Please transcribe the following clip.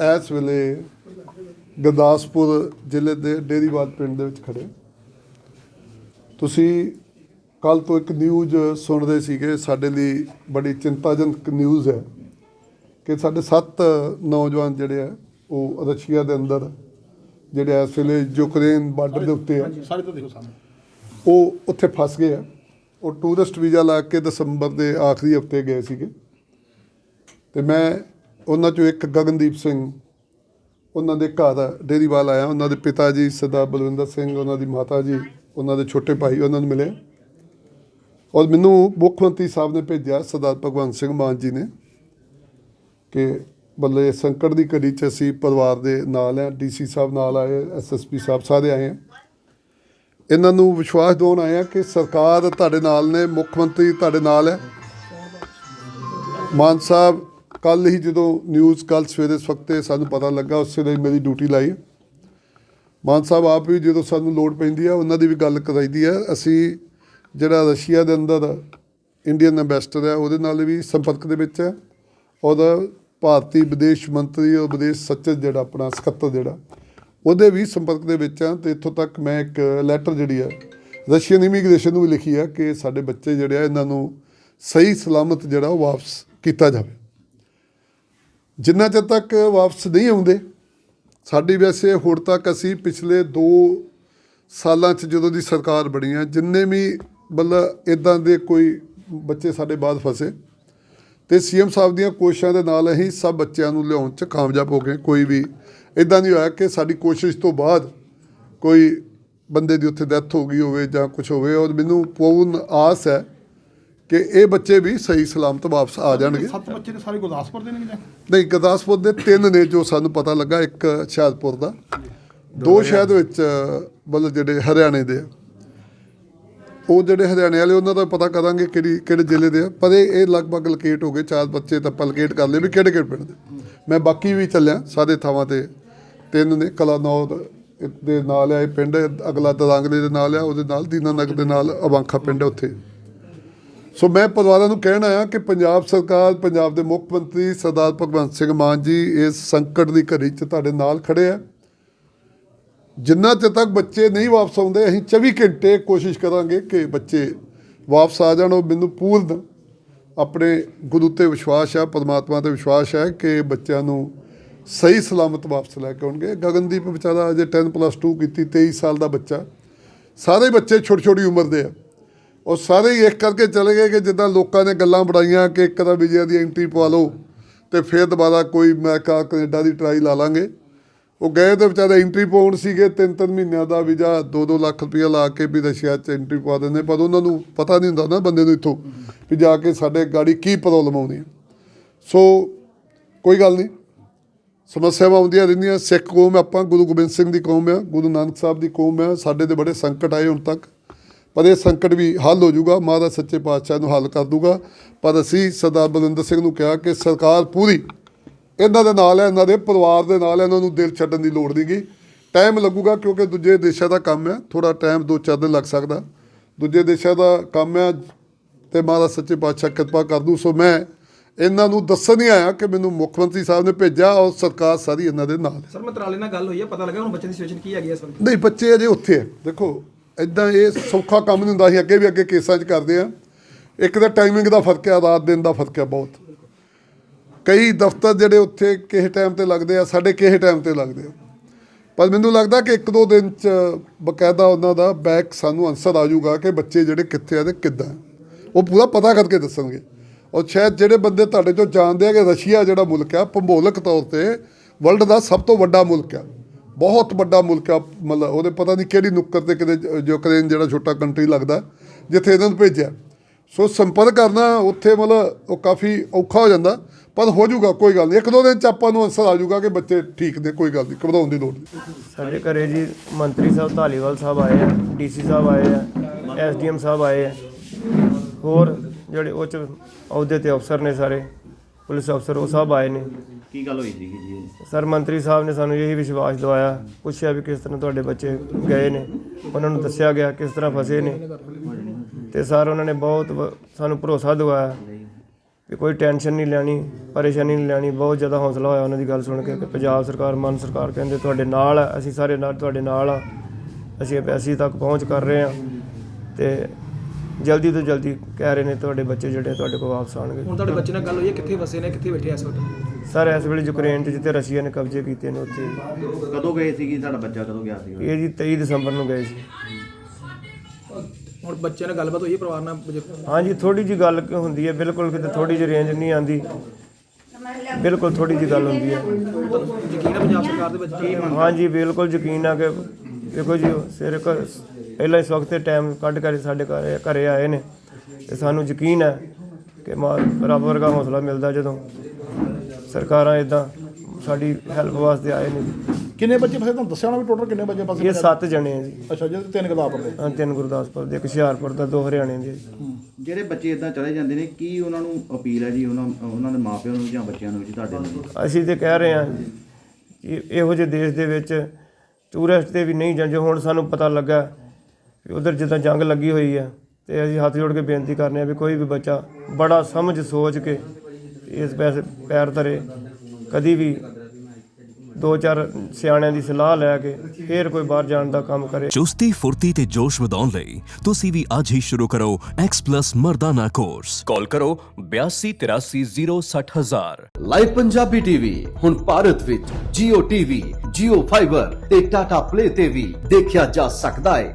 ਇਸ ਵੇਲੇ ਗੁਰਦਾਸਪੁਰ ਜ਼ਿਲ੍ਹੇ ਦੇ ਡੇਰੀਵਾਲ ਪਿੰਡ ਦੇ ਵਿੱਚ ਖੜੇ ਤੁਸੀਂ ਕੱਲ ਤੋਂ ਇੱਕ ਨਿਊਜ਼ ਸੁਣ ਰਹੇ ਸੀਗੇ ਸਾਡੇ ਲਈ ਬੜੀ ਚਿੰਤਾਜਨਕ ਨਿਊਜ਼ ਹੈ ਕਿ ਸਾਡੇ ਸੱਤ ਨੌਜਵਾਨ ਜਿਹੜੇ ਆ ਉਹ ਰਸ਼ੀਆ ਦੇ ਅੰਦਰ ਜਿਹੜੇ ਇਸ ਵੇਲੇ ਯੂਕਰੇਨ ਬਾਰਡਰ ਦੇ ਉੱਤੇ ਆ ਸਾਰੇ ਤੋਂ ਦੇਖੋ ਸਾਹਮਣੇ। ਉਹ ਉੱਥੇ ਫਸ ਗਏ ਆ। ਉਹ ਟੂਰਿਸਟ ਵੀਜ਼ਾ ਲਾ ਕੇ ਦਸੰਬਰ ਦੇ ਆਖਰੀ ਹਫ਼ਤੇ ਗਏ ਸੀਗੇ। ਤੇ ਮੈਂ ਉਹਨਾਂ ਚੋਂ ਇੱਕ ਗਗਨਦੀਪ ਸਿੰਘ, ਉਹਨਾਂ ਦੇ ਘਰ ਡੇਰੀਵਾਲ ਆਇਆ, ਉਹਨਾਂ ਦੇ ਪਿਤਾ ਜੀ ਸਰਦਾਰ ਬਲਵਿੰਦਰ ਸਿੰਘ, ਉਹਨਾਂ ਦੀ ਮਾਤਾ ਜੀ, ਉਹਨਾਂ ਦੇ ਛੋਟੇ ਭਾਈ, ਉਹਨਾਂ ਨੂੰ ਮਿਲੇ। ਔਰ ਮੈਨੂੰ ਮੁੱਖ ਮੰਤਰੀ ਸਾਹਿਬ ਨੇ ਭੇਜਿਆ, ਸਰਦਾਰ ਭਗਵੰਤ ਸਿੰਘ ਮਾਨ ਜੀ ਨੇ, ਕਿ ਬੱਲੇ ਸੰਕਟ ਦੀ ਘੜੀ 'ਚ ਅਸੀਂ ਪਰਿਵਾਰ ਦੇ ਨਾਲ ਆ ਡੀਸੀ ਸਾਹਿਬ ਨਾਲ ਆਏ ਐਸਐਸਪੀ ਸਾਹਿਬ ਸਾਰੇ ਆਏ ਆ। ਇਹਨਾਂ ਨੂੰ ਵਿਸ਼ਵਾਸ ਦਿਵਾਉਣ ਆਏ ਆ ਕਿ ਸਰਕਾਰ ਤੁਹਾਡੇ ਨਾਲ ਨੇ, ਮੁੱਖ ਮੰਤਰੀ ਤੁਹਾਡੇ ਨਾਲ ਹੈ। ਮਾਨ ਸਾਹਿਬ ਕੱਲ ਹੀ ਜਦੋਂ ਨਿਊਜ਼ ਕੱਲ ਸਵੇਰੇ ਇਸ ਵਕਤੇ ਸਾਨੂੰ ਪਤਾ ਲੱਗਾ, ਉਸੇ ਲਈ ਮੇਰੀ ਡਿਊਟੀ ਲਾਈ। ਮਾਨ ਸਾਹਿਬ, ਆਪ ਵੀ ਜਦੋਂ ਸਾਨੂੰ ਲੋੜ ਪੈਂਦੀ ਆ, ਉਹਨਾਂ ਦੀ ਵੀ ਗੱਲ ਕਰਾਈਦੀ ਆ। ਅਸੀਂ ਜਿਹੜਾ ਰਸ਼ੀਆ ਦੇ ਅੰਦਰ ਇੰਡੀਅਨ ਐਮਬੈਸਡਰ ਹੈ ਉਹਦੇ ਨਾਲ ਵੀ ਸੰਪਰਕ ਦੇ ਵਿੱਚ ਹੈ ਉਹਦਾ ਭਾਰਤੀ ਵਿਦੇਸ਼ ਮੰਤਰੀ ਔਰ ਵਿਦੇਸ਼ ਸਚਿਵ ਜਿਹੜਾ ਆਪਣਾ ਸਕੱਤਰ ਜਿਹੜਾ, ਉਹਦੇ ਵੀ ਸੰਪਰਕ ਦੇ ਵਿੱਚ ਆ। ਤੇ ਇੱਥੋਂ ਤੱਕ ਮੈਂ ਇੱਕ ਲੈਟਰ ਜਿਹੜੀ ਹੈ ਰਸ਼ੀਅਨ ਇਮੀਗ੍ਰੇਸ਼ਨ ਨੂੰ ਵੀ ਲਿਖੀ ਆ ਕਿ ਸਾਡੇ ਬੱਚੇ ਜਿਹੜੇ ਆ, ਇਹਨਾਂ ਨੂੰ ਸਹੀ ਸਲਾਮਤ ਜਿਹੜਾ ਉਹ ਵਾਪਸ ਕੀਤਾ ਜਾਵੇ। ਜਿੰਨਾ ਚਿਰ ਤੱਕ ਵਾਪਸ ਨਹੀਂ ਆਉਂਦੇ, ਸਾਡੀ ਵੈਸੇ ਹੁਣ ਤੱਕ ਅਸੀਂ ਪਿਛਲੇ 2 ਸਾਲਾਂ 'ਚ ਜਦੋਂ ਦੀ ਸਰਕਾਰ ਬਣੀ ਆ, ਜਿੰਨੇ ਵੀ ਮਤਲਬ ਇਦਾਂ ਦੇ ਕੋਈ ਬੱਚੇ ਸਾਡੇ ਬਾਅਦ ਫਸੇ, ਤੇ ਸੀਐਮ ਸਾਹਿਬ ਦੀਆਂ ਕੋਸ਼ਿਸ਼ਾਂ ਦੇ ਨਾਲ ਅਸੀਂ ਸਭ ਬੱਚਿਆਂ ਨੂੰ ਲਿਆਉਣ 'ਚ ਕਾਮਯਾਬ ਹੋ ਗਏ, ਕੋਈ ਵੀ ਇਦਾਂ ਨਹੀਂ ਹੋਇਆ ਕਿ ਸਾਡੀ ਕੋਸ਼ਿਸ਼ ਤੋਂ ਬਾਅਦ ਕੋਈ ਬੰਦੇ ਦੀ ਉੱਥੇ ਡੈਥ ਹੋ ਗਈ ਹੋਵੇ ਜਾਂ ਕੁਝ ਹੋਵੇ, ਔਰ ਮੈਨੂੰ ਪੂਰਨ ਆਸ ਹੈ ਕਿ ਇਹ ਬੱਚੇ ਵੀ ਸਹੀ ਸਲਾਮਤ ਵਾਪਸ ਆ ਜਾਣਗੇ। ਸੱਤ ਬੱਚੇ ਤੇ ਸਾਰੇ ਗੁਰਦਾਸਪੁਰ ਦੇ ਨੇ ਜਾਂ ਨਹੀਂ ਗੁਰਦਾਸਪੁਰ ਦੇ ਤਿੰਨ ਨੇ ਜੋ ਸਾਨੂੰ ਪਤਾ ਲੱਗਾ ਇੱਕ ਹੁਸ਼ਿਆਰਪੁਰ ਦਾ। ਦੋ ਸ਼ਾਇਦ ਵਿੱਚ ਮਤਲਬ ਜਿਹੜੇ ਹਰਿਆਣੇ ਦੇ ਆ। ਉਹ ਜਿਹੜੇ ਹਰਿਆਣੇ ਵਾਲੇ ਉਹਨਾਂ ਦਾ ਪਤਾ ਕਰਾਂਗੇ ਕਿਹੜੀ ਕਿਹੜੇ ਜ਼ਿਲ੍ਹੇ ਦੇ ਆ। ਪਰ ਇਹ ਲਗਭਗ ਲੋਕੇਟ ਹੋ ਗਏ ਚਾਰ ਬੱਚੇ ਤਾਂ ਆਪਾਂ ਲੋਕੇਟ ਕਰ ਲਏ ਵੀ ਕਿਹੜੇ ਕਿਹੜੇ ਪਿੰਡ ਦੇ। ਮੈਂ ਬਾਕੀ ਵੀ ਚੱਲਿਆ ਸਾਰੇ ਥਾਵਾਂ ਤੇ। ਤਿੰਨ ਨੇ ਕਲਾਨੌਰ ਦੇ ਨਾਲ ਆ ਇਹ ਪਿੰਡ ਅਗਲਾ ਦਰਾਂਗਲੇ ਦੇ ਨਾਲ ਆ ਉਹਦੇ ਨਾਲ ਦੀਨਾਨਗਰ ਦੇ ਨਾਲ ਅਵਾਂਖਾ ਪਿੰਡ ਉੱਥੇ। ਸੋ ਮੈਂ ਪਰਿਵਾਰਾਂ ਨੂੰ ਕਹਿਣਾ ਆ ਕਿ ਪੰਜਾਬ ਸਰਕਾਰ, ਪੰਜਾਬ ਦੇ ਮੁੱਖ ਮੰਤਰੀ ਸਰਦਾਰ ਭਗਵੰਤ ਸਿੰਘ ਮਾਨ ਜੀ ਇਸ ਸੰਕਟ ਦੀ ਘੜੀ 'ਚ ਤੁਹਾਡੇ ਨਾਲ ਖੜੇ ਆ। ਜਿੰਨਾ ਚਿਰ ਤੱਕ ਬੱਚੇ ਨਹੀਂ ਵਾਪਸ ਆਉਂਦੇ, ਅਸੀਂ 24 ਘੰਟੇ ਕੋਸ਼ਿਸ਼ ਕਰਾਂਗੇ ਕਿ ਬੱਚੇ ਵਾਪਸ ਆ ਜਾਣ। ਉਹ ਮੈਨੂੰ ਪੂਰਨ ਆਪਣੇ ਗੁਰੂ ਤੇ ਵਿਸ਼ਵਾਸ ਹੈ ਪਰਮਾਤਮਾ ਤੇ ਵਿਸ਼ਵਾਸ ਹੈ ਕਿ ਬੱਚਿਆਂ ਨੂੰ ਸਹੀ ਸਲਾਮਤ ਵਾਪਸ ਲੈ ਕੇ ਆਉਣਗੇ। ਗਗਨਦੀਪ ਵਿਚਾਰਾ ਅਜੇ 10 ਪਲੱਸ 2 ਕੀਤੀ 23 ਸਾਲ ਦਾ ਬੱਚਾ। ਸਾਰੇ ਬੱਚੇ ਛੋਟੀ ਛੋਟੀ ਉਮਰ ਦੇ ਆ। ਉਹ ਸਾਰੇ ਹੀ ਇੱਕ ਕਰਕੇ ਚਲੇ ਗਏ ਕਿ ਜਿੱਦਾਂ ਲੋਕਾਂ ਨੇ ਗੱਲਾਂ ਬੜਾਈਆਂ ਕਿ ਇੱਕ ਤਾਂ ਵਿਜੇ ਦੀ ਐਂਟਰੀ ਪਵਾ ਲਓ ਤੇ ਫਿਰ ਦੁਬਾਰਾ ਕੋਈ ਅਮਰੀਕਾ ਕੈਨੇਡਾ ਦੀ ਟਰਾਈ ਲਾ ਲਾਂਗੇ। ਉਹ ਗਏ ਤੇ ਵਿਚਾਰੇ ਐਂਟਰੀ ਪਾਉਣ ਸੀਗੇ ਤਿੰਨ ਤਿੰਨ ਮਹੀਨਿਆਂ ਦਾ ਵੀਜ਼ਾ 2-2 ਲੱਖ ਰੁਪਇਆ ਲਾ ਕੇ ਵੀ ਰਸ਼ੀਆ 'ਚ ਐਂਟਰੀ ਪਾ ਦਿੰਦੇ। ਪਰ ਉਹਨਾਂ ਨੂੰ ਪਤਾ ਨਹੀਂ ਹੁੰਦਾ ਨਾ ਬੰਦੇ ਨੂੰ ਇੱਥੋਂ ਵੀ ਜਾ ਕੇ ਸਾਡੇ ਗਾੜੀ ਕੀ ਪ੍ਰੋਬਲਮ ਆਉਂਦੀ ਹੈ। ਸੋ ਕੋਈ ਗੱਲ ਨਹੀਂ। ਸਮੱਸਿਆਵਾਂ ਆਉਂਦੀਆਂ ਰਹਿੰਦੀਆਂ। ਸਿੱਖ ਕੌਮ ਆਪਾਂ, ਗੁਰੂ ਗੋਬਿੰਦ ਸਿੰਘ ਦੀ ਕੌਮ ਆ ਗੁਰੂ ਨਾਨਕ ਸਾਹਿਬ ਦੀ ਕੌਮ ਆ ਸਾਡੇ ਤੇ ਬੜੇ ਸੰਕਟ ਆਏ ਹੁਣ ਤੱਕ। ਪਰ ਇਹ ਸੰਕਟ ਵੀ ਹੱਲ ਹੋ ਜਾਊਗਾ ਮਹਾਰਾਜ ਸੱਚੇ ਪਾਤਸ਼ਾਹ ਨੂੰ ਹੱਲ ਕਰ ਦੂਗਾ ਪਰ ਅਸੀਂ ਸਰਦਾਰ ਬਲਵਿੰਦਰ ਸਿੰਘ ਨੂੰ ਕਿਹਾ ਕਿ ਸਰਕਾਰ ਪੂਰੀ ਇਹਨਾਂ ਦੇ ਨਾਲ ਹੈ ਇਹਨਾਂ ਦੇ ਪਰਿਵਾਰ ਦੇ ਨਾਲ ਹੈ ਇਹਨਾਂ ਨੂੰ ਦਿਲ ਛੱਡਣ ਦੀ ਲੋੜ ਨਹੀਂਗੀ ਟਾਈਮ ਲੱਗੂਗਾ ਕਿਉਂਕਿ ਦੂਜੇ ਦੇਸ਼ਾਂ ਦਾ ਕੰਮ ਹੈ ਥੋੜਾ ਟਾਈਮ ਦੋ ਚਾਰ ਦਿਨ ਲੱਗ ਸਕਦਾ। ਦੂਜੇ ਦੇਸ਼ਾਂ ਦਾ ਕੰਮ ਹੈ ਤੇ ਮਹਾਰਾਜ ਸੱਚੇ ਪਾਤਸ਼ਾਹ ਕਿਰਪਾ ਕਰ ਦੂ ਸੋ ਮੈਂ ਇਹਨਾਂ ਨੂੰ ਦੱਸਣ ਨਹੀਂ ਆਇਆ ਕਿ ਮੈਨੂੰ ਮੁੱਖ ਮੰਤਰੀ ਸਾਹਿਬ ਨੇ ਭੇਜਿਆ ਔਰ ਸਰਕਾਰ ਸਾਰੀ ਇਹਨਾਂ ਦੇ ਨਾਲ ਹੈ। ਸਰ ਮੰਤਰਾਲੇ ਨਾਲ ਗੱਲ ਹੋਈ ਹੈ ਪਤਾ ਲੱਗਾ ਹੁਣ ਬੱਚੇ ਦੀ ਸਿਚੁਏਸ਼ਨ ਕੀ ਹੈਗੀ ਇਸ ਵਕਤ? ਨਹੀਂ ਬੱਚੇ ਅਜੇ ਉੱਥੇ ਆ ਦੇਖੋ ਇਦਾਂ ਇਹ ਸੌਖਾ ਕੰਮ ਨਹੀਂ ਹੁੰਦਾ ਸੀ, ਅੱਗੇ ਵੀ ਅੱਗੇ ਕੇਸਾਂ 'ਚ ਕਰਦੇ ਆ। ਇੱਕ ਤਾਂ ਟਾਈਮਿੰਗ ਦਾ ਫ਼ਰਕ ਹੈ ਰਾਤ ਦਿਨ ਦਾ ਫ਼ਰਕ ਹੈ ਬਹੁਤ। ਕਈ ਦਫ਼ਤਰ ਜਿਹੜੇ ਉੱਥੇ ਕਿਸੇ ਟਾਈਮ ਤੇ ਲੱਗਦੇ ਆ, ਸਾਡੇ ਕਿਸੇ ਟਾਈਮ ਤੇ ਲੱਗਦੇ ਆ। ਪਰ ਮੈਨੂੰ ਲੱਗਦਾ ਕਿ ਇੱਕ ਦੋ ਦਿਨ 'ਚ ਬਕਾਇਦਾ ਉਹਨਾਂ ਦਾ ਬੈਕ ਸਾਨੂੰ ਆਨਸਰ ਆ ਜਾਊਗਾ ਕਿ ਬੱਚੇ ਜਿਹੜੇ ਕਿੱਥੇ ਆ ਤੇ ਕਿੱਦਾਂ। ਉਹ ਪੂਰਾ ਪਤਾ ਕਰਕੇ ਦੱਸਣਗੇ। ਔਰ ਸ਼ਾਇਦ ਜਿਹੜੇ ਬੰਦੇ ਤੁਹਾਡੇ ਚੋਂ ਜਾਣਦੇ ਆ ਕਿ ਰਸ਼ੀਆ ਜਿਹੜਾ ਮੁਲਕ ਆ, ਭੂਗੋਲਿਕ ਤੌਰ ਤੇ ਵਰਲਡ ਦਾ ਸਭ ਤੋਂ ਵੱਡਾ ਮੁਲਕ ਆ। ਬਹੁਤ ਵੱਡਾ ਮੁਲਕ ਆ, ਮਤਲਬ ਉਹਦੇ ਪਤਾ ਨਹੀਂ ਕਿਹੜੀ ਨੁੱਕਰ ਤੇ ਕਿਤੇ ਯੂਕਰੇਨ ਜਿਹੜਾ ਛੋਟਾ ਕੰਟਰੀ ਲੱਗਦਾ, ਜਿੱਥੇ ਇਹਨਾਂ ਨੂੰ ਭੇਜਿਆ। ਸੋ ਸੰਪਰਕ ਕਰਨਾ ਉੱਥੇ ਮਤਲਬ ਉਹ ਕਾਫੀ ਔਖਾ ਹੋ ਜਾਂਦਾ, ਪਰ ਹੋ ਜਾਊਗਾ, ਕੋਈ ਗੱਲ ਨਹੀਂ। ਇੱਕ ਦੋ ਦਿਨ ਚ ਆਪਾਂ ਨੂੰ ਅਨਸਰ ਆ ਜਾਊਗਾ ਕਿ ਬੱਚੇ ਠੀਕ ਨੇ, ਕੋਈ ਗੱਲ ਨਹੀਂ, ਘਬਰਾਉਣ ਦੀ ਲੋੜ ਨਹੀਂ। ਸਾਡੇ ਘਰੇ ਜੀ ਮੰਤਰੀ ਸਾਹਿਬ ਧਾਲੀਵਾਲ ਸਾਹਿਬ ਆਏ ਆ, ਡੀਸੀ ਸਾਹਿਬ ਆਏ ਆ, ਐਸਡੀਐਮ ਸਾਹਿਬ ਆਏ ਆ। ਹੋਰ ਜਿਹੜੇ ਉੱਚ ਅਹੁਦੇ ਤੇ ਅਫਸਰ ਨੇ ਸਾਰੇ ਪੁਲਿਸ ਅਫਸਰ ਉਹ ਸਭ ਆਏ ਨੇ। ਕੀ ਗੱਲ ਹੋਈ ਸੀਗੀ ਜੀ? ਸਰ ਮੰਤਰੀ ਸਾਹਿਬ ਨੇ ਸਾਨੂੰ ਇਹੀ ਵਿਸ਼ਵਾਸ ਦਿਵਾਇਆ ਪੁੱਛਿਆ ਵੀ ਕਿਸ ਤਰ੍ਹਾਂ ਤੁਹਾਡੇ ਬੱਚੇ ਗਏ ਨੇ। ਉਹਨਾਂ ਨੂੰ ਦੱਸਿਆ ਗਿਆ ਕਿਸ ਤਰ੍ਹਾਂ ਫਸੇ ਨੇ। ਤੇ ਸਰ ਉਹਨਾਂ ਨੇ ਬਹੁਤ ਵ- ਸਾਨੂੰ ਭਰੋਸਾ ਦਿਵਾਇਆ ਵੀ ਕੋਈ ਟੈਨਸ਼ਨ ਨਹੀਂ ਲੈਣੀ ਪਰੇਸ਼ਾਨੀ ਨਹੀਂ ਲੈਣੀ ਬਹੁਤ ਜ਼ਿਆਦਾ ਹੌਸਲਾ ਹੋਇਆ ਉਹਨਾਂ ਦੀ ਗੱਲ ਸੁਣ ਕੇ ਕਿ ਪੰਜਾਬ ਸਰਕਾਰ ਮਾਨ ਸਰਕਾਰ ਕਹਿੰਦੇ ਤੁਹਾਡੇ ਨਾਲ ਆ ਅਸੀਂ ਸਾਰੇ ਨਾਲ ਤੁਹਾਡੇ ਨਾਲ ਆ ਅਸੀਂ ਅਸੀਂ ਤੱਕ ਪਹੁੰਚ ਕਰ ਰਹੇ ਹਾਂ। ਤੇ ਜਲਦੀ ਤੋਂ ਜਲਦੀ ਕਹਿ ਰਹੇ ਨੇ ਤੁਹਾਡੇ ਬੱਚੇ ਜਿਹੜੇ ਤੁਹਾਡੇ ਕੋਲ ਵਾਪਸ ਆਣਗੇ ਹੁਣ ਤੁਹਾਡੇ ਬੱਚੇ ਨਾਲ ਗੱਲ ਹੋਈ ਹੈ ਕਿੱਥੇ ਵਸੇ ਨੇ ਕਿੱਥੇ ਬੈਠੇ ਆ ਇਸ ਵਕਤ? ਸਰ ਇਸ ਵੇਲੇ ਯੂਕਰੇਨ 'ਚ ਜਿੱਥੇ ਰਸ਼ੀਆ ਨੇ ਕਬਜ਼ੇ ਕੀਤੇ ਨੇ ਉੱਥੇ। ਕਦੋਂ ਗਏ ਸੀਗੀ? ਸਾਡਾ ਬੱਚਾ ਕਦੋਂ ਗਿਆ ਸੀ ਇਹ ਜੀ 23 ਦਸੰਬਰ ਨੂੰ ਗਏ ਸੀ। ਹੁਣ ਬੱਚੇ ਨਾਲ ਗੱਲਬਾਤ ਹੋਈ ਹੈ ਪਰਿਵਾਰ ਨਾਲ? ਜੇ- ਹਾਂਜੀ ਥੋੜੀ ਜੀ ਗੱਲ ਕ- ਹੁੰਦੀ ਹੈ ਬਿਲਕੁਲ ਕਿਤੇ ਥੋੜੀ ਜਿਹੀ ਰੇਂਜ ਨਹੀਂ ਆਂਦੀ ਬਿਲਕੁਲ ਥੋੜੀ ਜੀ ਗੱਲ ਹੁੰਦੀ ਹੈ। ਤੁਹਾਨੂੰ ਯਕੀਨ ਹੈ ਪੰਜਾਬ ਸਰਕਾਰ ਦੇ ਵਿੱਚ? ਕੀ ਹਾਂਜੀ ਬਿਲਕੁਲ ਯਕੀਨ ਆ ਕਿ ਦੇਖੋ ਜੀ ਸਿਰ ਕ ਪਹਿਲਾਂ ਇਸ ਵਕਤ ਤੇ ਟਾਈਮ ਕੱਢ ਕੇ ਸਾਡੇ ਘਰੇ ਘਰੇ ਆਏ ਨੇ ਤੇ ਸਾਨੂੰ ਯਕੀਨ ਹੈ ਕਿ ਮਾ- ਰੱਬ ਵਰਗਾ ਹੌਸਲਾ ਮਿਲਦਾ ਜਦੋਂ ਸਰਕਾਰਾਂ ਇਦਾਂ ਸਾਡੀ ਹੈਲਪ ਵਾਸਤੇ ਆਏ ਨੇ। ਕਿੰਨੇ ਬੱਚੇ ਫਸੇ ਤੁਹਾਨੂੰ ਦੱਸਿਆ ਹੋਣਾ ਵੀ ਟੋਟਲ ਕਿੰਨੇ ਬੱਚੇ ਫਸੇ ਇਹ ਸੱਤ ਜਣੇ ਆ ਜੀ। ਅੱਛਾ ਜੀ ਤਿੰਨ ਗਲਾਪਰ ਦੇ? ਹਾਂ, ਤਿੰਨ ਗੁਰਦਾਸਪੁਰ ਦੇ ਇੱਕ ਹੁਸ਼ਿਆਰਪੁਰ ਦਾ ਦੋ ਹਰਿਆਣੇ ਦੇ। ਜਿਹੜੇ ਬੱਚੇ ਇਦਾਂ ਚਲੇ ਜਾਂਦੇ ਨੇ ਕੀ ਉਹਨਾਂ ਨੂੰ ਅਪੀਲ ਹੈ ਜੀ ਉਹਨਾਂ ਉਹਨਾਂ ਦੇ ਮਾਪਿਆਂ ਨੂੰ ਜਾਂ ਬੱਚਿਆਂ ਨੂੰ ਜੀ ਤੁਹਾਡੇ ਨੂੰ ਅਸੀਂ ਤੇ ਕਹਿ ਰਹੇ ਹਾਂ ਕਿ ਇਹੋ ਜਿਹੇ ਦੇਸ਼ ਦੇ ਵਿੱਚ ਟੂਰਿਸਟ ਤੇ ਵੀ ਨਹੀਂ ਜਾਂਦੇ। ਹੁਣ ਸਾਨੂੰ ਪਤਾ ਲੱਗਾ ਕਿ ਉਧਰ ਜਿੱਦਾਂ ਜੰਗ ਲੱਗੀ ਹੋਈ ਹੈ ਤੇ ਅਸੀਂ ਹੱਥ ਜੋੜ ਕੇ ਬੇਨਤੀ ਕਰਨੇ ਆ ਵੀ ਕੋਈ ਵੀ ਬੱਚਾ ਬੜਾ ਸਮਝ ਸੋਚ ਕੇ ਇਸ ਪੈਸੇ ਪੈਰ ਧਰੇ ਕਦੀ ਵੀ ਦੋ ਚਾਰ ਸਿਆਣਿਆਂ ਦੀ ਸਲਾਹ ਲੈ ਕੇ ਫੇਰ ਕੋਈ ਬਾਹਰ ਜਾਣ ਦਾ ਕੰਮ ਕਰੇ। ਚੁਸਤੀ ਫੁਰਤੀ ਤੇ ਜੋਸ਼ ਵਧਾਉਣ ਲਈ ਤੁਸੀਂ ਵੀ ਅੱਜ ਹੀ ਸ਼ੁਰੂ ਕਰੋ X+ ਮਰਦਾਨਾ ਕੋਰਸ ਕਾਲ ਕਰੋ 8283060000 ਲਾਈਵ ਪੰਜਾਬੀ ਟੀਵੀ ਹੁਣ ਭਾਰਤ ਵਿੱਚ Jio TV, Jio Fiber ਤੇ Tata Play ਤੇ ਵੀ ਦੇਖਿਆ ਜਾ ਸਕਦਾ ਹੈ।